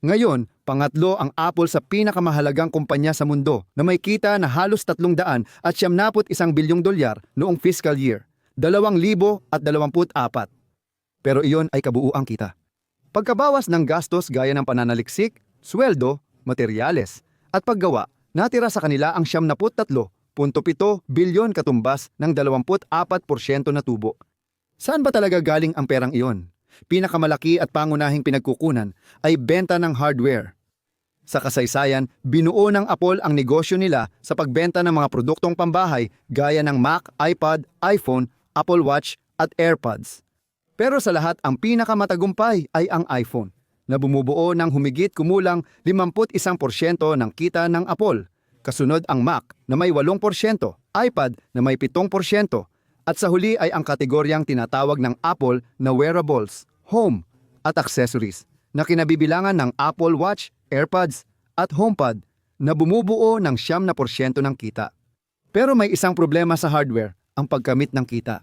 Ngayon, pangatlo ang Apple sa pinakamahalagang kumpanya sa mundo na may kita na halos 300 at 71 bilyong dolyar noong fiscal year, 2024. Pero iyon ay kabuuang kita. Pagkabawas ng gastos gaya ng pananaliksik, sweldo, materyales, at paggawa, natira sa kanila ang 73.7 bilyon katumbas ng 24% na tubo. Saan ba talaga galing ang perang iyon? Pinakamalaki at pangunahing pinagkukunan ay benta ng hardware. Sa kasaysayan, binuo ng Apple ang negosyo nila sa pagbenta ng mga produktong pambahay gaya ng Mac, iPad, iPhone, Apple Watch at AirPods. Pero sa lahat, ang pinakamatagumpay ay ang iPhone, na bumubuo ng humigit kumulang 51% ng kita ng Apple. Kasunod ang Mac na may 8%, iPad na may 7%, at sa huli ay ang kategoryang tinatawag ng Apple na wearables, home, at accessories na kinabibilangan ng Apple Watch, AirPods, at HomePod na bumubuo ng 7% ng kita. Pero may isang problema sa hardware, ang pagkamit ng kita.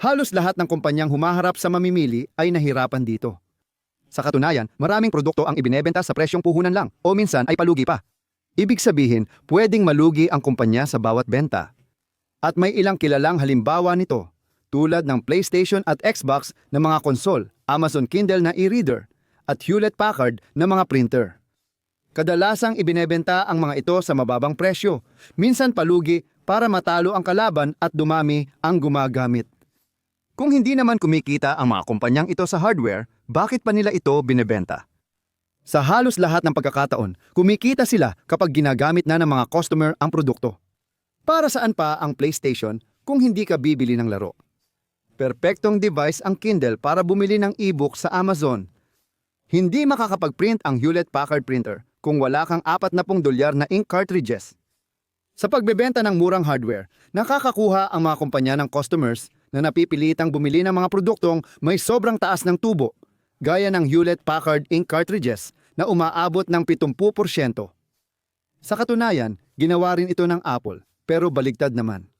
Halos lahat ng kumpanyang humaharap sa mamimili ay nahirapan dito. Sa katunayan, maraming produkto ang ibinebenta sa presyong puhunan lang o minsan ay palugi pa. Ibig sabihin, pwedeng malugi ang kumpanya sa bawat benta. At may ilang kilalang halimbawa nito, tulad ng PlayStation at Xbox na mga konsol, Amazon Kindle na e-reader, at Hewlett-Packard na mga printer. Kadalasang ibinebenta ang mga ito sa mababang presyo, minsan palugi para matalo ang kalaban at dumami ang gumagamit. Kung hindi naman kumikita ang mga kumpanyang ito sa hardware, bakit pa nila ito binebenta? Sa halos lahat ng pagkakataon, kumikita sila kapag ginagamit na ng mga customer ang produkto. Para saan pa ang PlayStation kung hindi ka bibili ng laro? Perpektong device ang Kindle para bumili ng e-book sa Amazon. Hindi makakapag-print ang Hewlett-Packard printer kung wala kang 40 dolyar na ink cartridges. Sa pagbebenta ng murang hardware, nakakakuha ang mga kumpanya ng customers na napipilitang bumili ng mga produktong may sobrang taas ng tubo, gaya ng Hewlett-Packard ink cartridges na umaabot ng 70%. Sa katunayan, ginawa rin ito ng Apple, pero baligtad naman.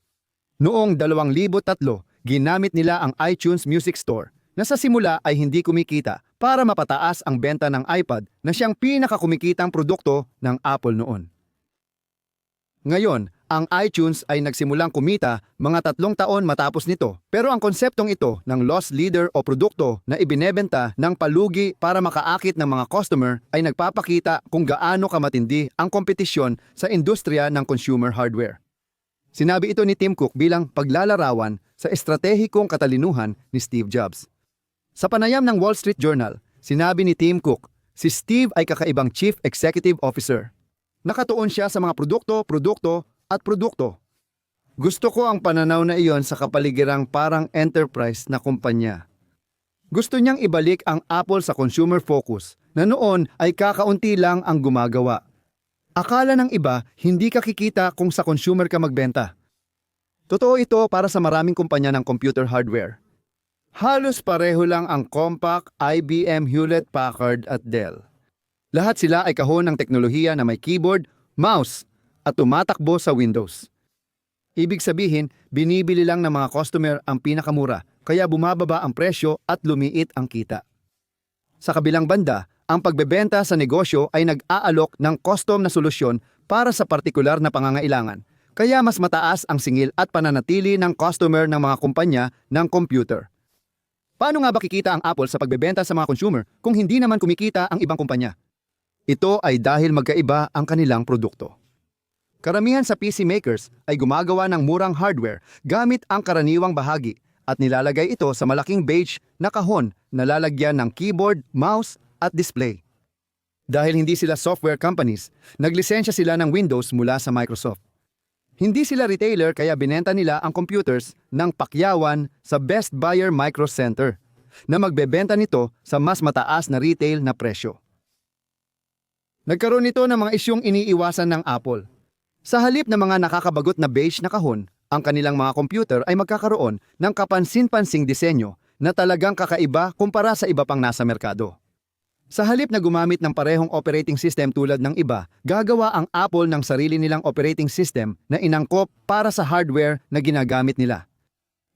Noong 2003, ginamit nila ang iTunes Music Store na sa simula ay hindi kumikita para mapataas ang benta ng iPad na siyang pinakakumikitang produkto ng Apple noon. Ngayon, ang iTunes ay nagsimulang kumita mga tatlong taon matapos nito. Pero ang konseptong ito ng loss leader o produkto na ibinebenta ng palugi para makaakit ng mga customer ay nagpapakita kung gaano kamatindi ang kompetisyon sa industriya ng consumer hardware. Sinabi ito ni Tim Cook bilang paglalarawan sa estratehikong katalinuhan ni Steve Jobs. Sa panayam ng Wall Street Journal, sinabi ni Tim Cook, si Steve ay kakaibang Chief Executive Officer. Nakatuon siya sa mga produkto, produkto, at produkto. Gusto ko ang pananaw na iyon sa kapaligirang parang enterprise na kumpanya. Gusto niyang ibalik ang Apple sa consumer focus na noon ay kakaunti lang ang gumagawa. Akala ng iba, hindi ka kikita kung sa consumer ka magbenta. Totoo ito para sa maraming kumpanya ng computer hardware. Halos pareho lang ang Compaq, IBM, Hewlett-Packard at Dell. Lahat sila ay kahon ng teknolohiya na may keyboard, mouse, at tumatakbo sa Windows. Ibig sabihin, binibili lang ng mga customer ang pinakamura, kaya bumababa ang presyo at lumiit ang kita. Sa kabilang banda, ang pagbebenta sa negosyo ay nag-aalok ng custom na solusyon para sa partikular na pangangailangan, kaya mas mataas ang singil at pananatili ng customer ng mga kumpanya ng computer. Paano nga ba kikita ang Apple sa pagbebenta sa mga consumer kung hindi naman kumikita ang ibang kumpanya? Ito ay dahil magkaiba ang kanilang produkto. Karamihan sa PC makers ay gumagawa ng murang hardware gamit ang karaniwang bahagi at nilalagay ito sa malaking beige na kahon na lalagyan ng keyboard, mouse at display. Dahil hindi sila software companies, naglisensya sila ng Windows mula sa Microsoft. Hindi sila retailer kaya binenta nila ang computers ng pakyawan sa Best Buyer Micro Center na magbebenta nito sa mas mataas na retail na presyo. Nagkaroon ito ng mga isyong iniiwasan ng Apple. Sa halip na mga nakakabagot na beige na kahon, ang kanilang mga computer ay magkakaroon ng kapansin-pansing disenyo na talagang kakaiba kumpara sa iba pang nasa merkado. Sa halip na gumamit ng parehong operating system tulad ng iba, gagawa ang Apple ng sarili nilang operating system na inangkop para sa hardware na ginagamit nila.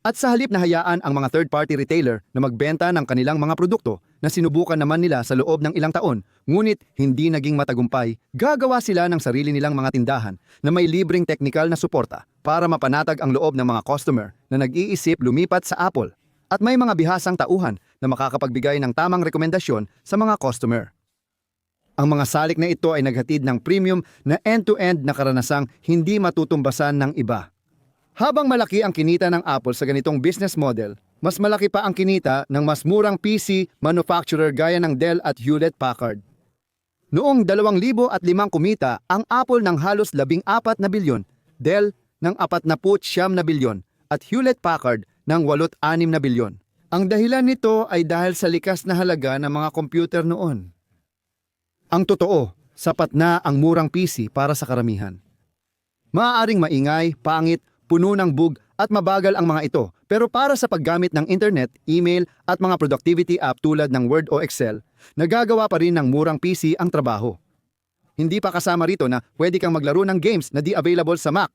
At sa halip na hayaan ang mga third-party retailer na magbenta ng kanilang mga produkto, na sinubukan naman nila sa loob ng ilang taon, ngunit hindi naging matagumpay, gagawa sila ng sarili nilang mga tindahan na may libreng teknikal na suporta para mapanatag ang loob ng mga customer na nag-iisip lumipat sa Apple at may mga bihasang tauhan na makakapagbigay ng tamang rekomendasyon sa mga customer. Ang mga salik na ito ay naghatid ng premium na end-to-end na karanasang hindi matutumbasan ng iba. Habang malaki ang kinita ng Apple sa ganitong business model, mas malaki pa ang kinita ng mas murang PC manufacturer gaya ng Dell at Hewlett-Packard. Noong 2005 kumita ang Apple ng halos 14 na bilyon, Dell ng 49 na bilyon at Hewlett-Packard ng 86 na bilyon. Ang dahilan nito ay dahil sa likas na halaga ng mga computer noon. Ang totoo, sapat na ang murang PC para sa karamihan. Maaaring maingay, pangit, puno ng bug at mabagal ang mga ito, pero para sa paggamit ng internet, email at mga productivity app tulad ng Word o Excel, nagagawa pa rin ng murang PC ang trabaho. Hindi pa kasama rito na pwede kang maglaro ng games na di available sa Mac.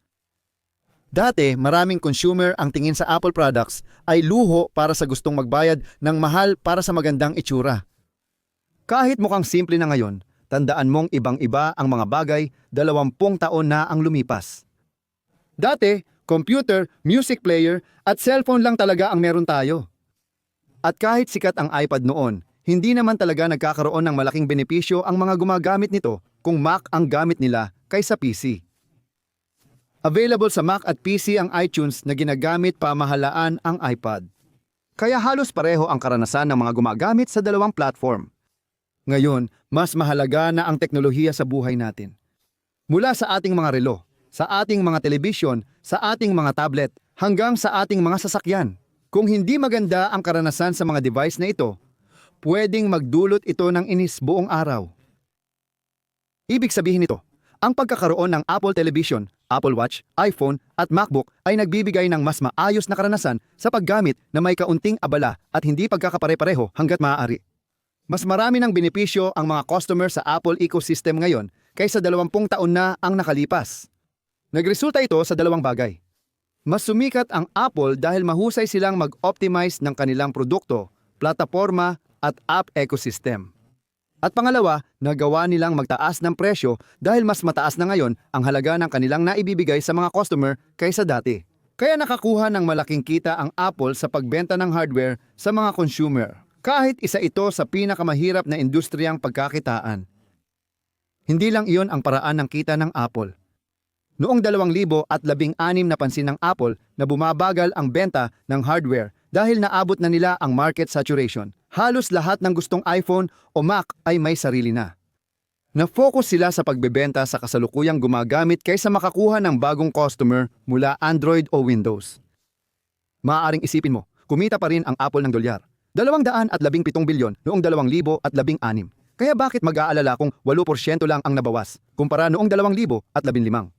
Dati, maraming consumer ang tingin sa Apple products ay luho para sa gustong magbayad ng mahal para sa magandang itsura. Kahit mukhang simple na ngayon, tandaan mong ibang-iba ang mga bagay, dalawampung taon na ang lumipas. Dati, computer, music player at cellphone lang talaga ang meron tayo. At kahit sikat ang iPad noon, hindi naman talaga nagkakaroon ng malaking benepisyo ang mga gumagamit nito kung Mac ang gamit nila kaysa PC. Available sa Mac at PC ang iTunes na ginagamit pamahalaan ang iPad. Kaya halos pareho ang karanasan ng mga gumagamit sa dalawang platform. Ngayon, mas mahalaga na ang teknolohiya sa buhay natin. Mula sa ating mga relo, sa ating mga telebisyon, sa ating mga tablet, hanggang sa ating mga sasakyan. Kung hindi maganda ang karanasan sa mga device na ito, pwedeng magdulot ito ng inis buong araw. Ibig sabihin nito, ang pagkakaroon ng Apple Television, Apple Watch, iPhone at MacBook ay nagbibigay ng mas maayos na karanasan sa paggamit na may kaunting abala at hindi pagkakapare-pareho hanggat maaari. Mas marami ng benepisyo ang mga customer sa Apple ecosystem ngayon kaysa 20 taon na ang nakalipas. Nagresulta ito sa dalawang bagay. Mas sumikat ang Apple dahil mahusay silang mag-optimize ng kanilang produkto, plataforma at app ecosystem. At pangalawa, nagawa nilang magtaas ng presyo dahil mas mataas na ngayon ang halaga ng kanilang naibibigay sa mga customer kaysa dati. Kaya nakakuha ng malaking kita ang Apple sa pagbenta ng hardware sa mga consumer. Kahit isa ito sa pinakamahirap na industriyang pagkakitaan. Hindi lang iyon ang paraan ng kita ng Apple. Noong 2016 napansin ng Apple na bumabagal ang benta ng hardware dahil naabot na nila ang market saturation. Halos lahat ng gustong iPhone o Mac ay may sarili na. Na-focus sila sa pagbebenta sa kasalukuyang gumagamit kaysa makakuha ng bagong customer mula Android o Windows. Maaaring isipin mo, kumita pa rin ang Apple ng dolyar. 217 bilyon noong 2016. Kaya bakit mag-aalala kung 8% lang ang nabawas kumpara noong 2015?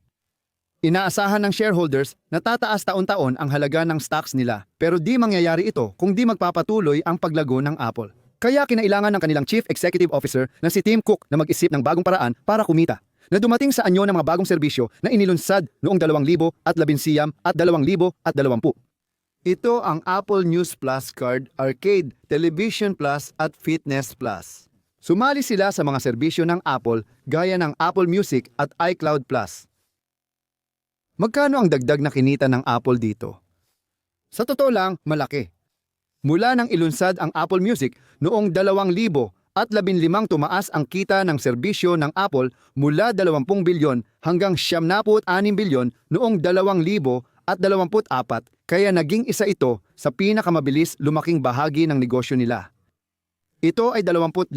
Inaasahan ng shareholders na tataas taon-taon ang halaga ng stocks nila pero di mangyayari ito kung di magpapatuloy ang paglago ng Apple. Kaya kinailangan ng kanilang Chief Executive Officer na si Tim Cook na mag-isip ng bagong paraan para kumita na dumating sa anyo ng mga bagong serbisyo na inilunsad noong 2000 at 11 at 2020. Ito ang Apple News Plus Card, Arcade, Television Plus at Fitness Plus. Sumali sila sa mga serbisyo ng Apple gaya ng Apple Music at iCloud Plus. Magkano ang dagdag na kinita ng Apple dito? Sa totoo lang, malaki. Mula nang ilunsad ang Apple Music noong 2000 at 15 tumaas ang kita ng serbisyo ng Apple mula 20 bilyon hanggang 76 bilyon noong 2000 at 24 kaya naging isa ito sa pinakamabilis lumaking bahagi ng negosyo nila. Ito ay 25%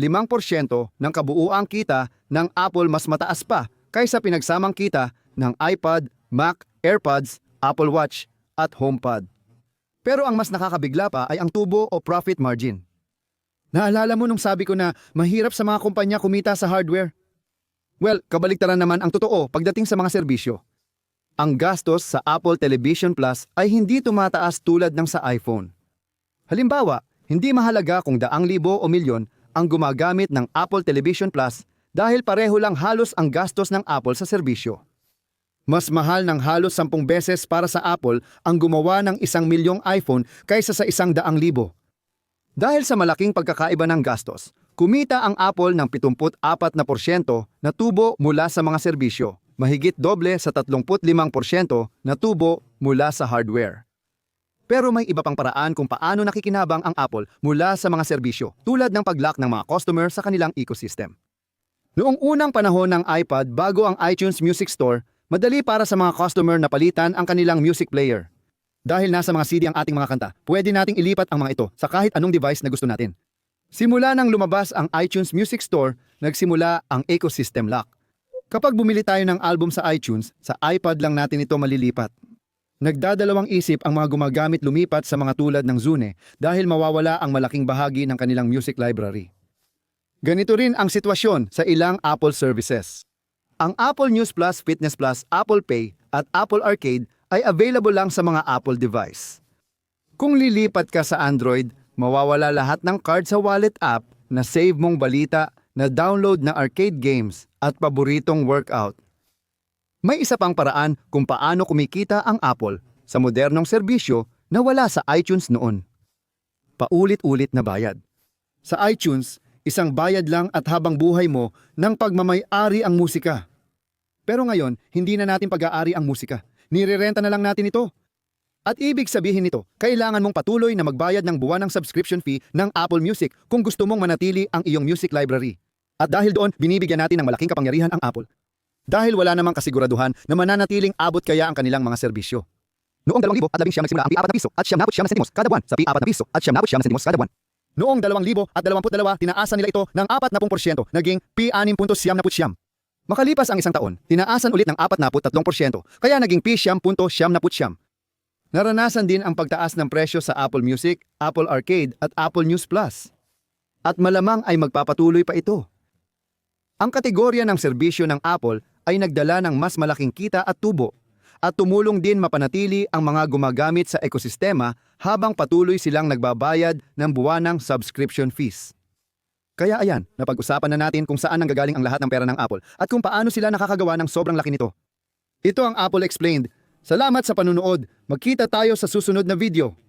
ng kabuuang kita ng Apple mas mataas pa kaysa pinagsamang kita ng iPad, Mac, AirPods, Apple Watch at HomePod. Pero ang mas nakakabigla pa ay ang tubo o profit margin. Naalala mo nung sabi ko na mahirap sa mga kumpanya kumita sa hardware? Well, kabaliktaran naman ang totoo pagdating sa mga serbisyo. Ang gastos sa Apple Television Plus ay hindi tumataas tulad ng sa iPhone. Halimbawa, hindi mahalaga kung daang libo o milyon ang gumagamit ng Apple Television Plus dahil pareho lang halos ang gastos ng Apple sa serbisyo. Mas mahal ng halos 10 beses para sa Apple ang gumawa ng isang milyong iPhone kaysa sa isang daang libo. Dahil sa malaking pagkakaiba ng gastos, kumita ang Apple ng 74% na tubo mula sa mga serbisyo, mahigit doble sa 35% na tubo mula sa hardware. Pero may iba pang paraan kung paano nakikinabang ang Apple mula sa mga serbisyo, tulad ng pag-lock ng mga customer sa kanilang ecosystem. Noong unang panahon ng iPad bago ang iTunes Music Store, madali para sa mga customer na palitan ang kanilang music player. Dahil nasa mga CD ang ating mga kanta, pwede nating ilipat ang mga ito sa kahit anong device na gusto natin. Simula nang lumabas ang iTunes Music Store, nagsimula ang ecosystem lock. Kapag bumili tayo ng album sa iTunes, sa iPad lang natin ito malilipat. Nagdadalawang isip ang mga gumagamit lumipat sa mga tulad ng Zune dahil mawawala ang malaking bahagi ng kanilang music library. Ganito rin ang sitwasyon sa ilang Apple services. Ang Apple News Plus, Fitness Plus, Apple Pay at Apple Arcade ay available lang sa mga Apple device. Kung lilipat ka sa Android, mawawala lahat ng card sa wallet app na save mong balita, na download na arcade games at paboritong workout. May isa pang paraan kung paano kumikita ang Apple sa modernong serbisyo na wala sa iTunes noon. Paulit-ulit na bayad. Sa iTunes, isang bayad lang at habang buhay mo ng pagmamay-ari ang musika. Pero ngayon, hindi na natin pag-aari ang musika. Nirerenta na lang natin ito. At ibig sabihin nito, kailangan mong patuloy na magbayad ng buwan ng subscription fee ng Apple Music kung gusto mong manatili ang iyong music library. At dahil doon, binibigyan natin ng malaking kapangyarihan ang Apple. Dahil wala namang kasiguraduhan na mananatiling abot kaya ang kanilang mga serbisyo. Noong 2019 nagsimula ang P4 na piso at 79 na sentimos kada buwan sa P4 na piso at 79 na sentimos kada buwan. Noong 2022, tinaasan nila ito ng 40%, naging P6.79. Makalipas ang isang taon, tinaasan ulit ng 43%, kaya naging P7.79. Naranasan din ang pagtaas ng presyo sa Apple Music, Apple Arcade at Apple News Plus. At malamang ay magpapatuloy pa ito. Ang kategorya ng serbisyo ng Apple ay nagdala ng mas malaking kita at tubo at tumulong din mapanatili ang mga gumagamit sa ekosistema habang patuloy silang nagbabayad ng buwanang subscription fees. Kaya ayan, napag-usapan na natin kung saan nanggagaling ang lahat ng pera ng Apple at kung paano sila nakakagawa ng sobrang laki nito. Ito ang Apple Explained. Salamat sa panunood. Magkita tayo sa susunod na video.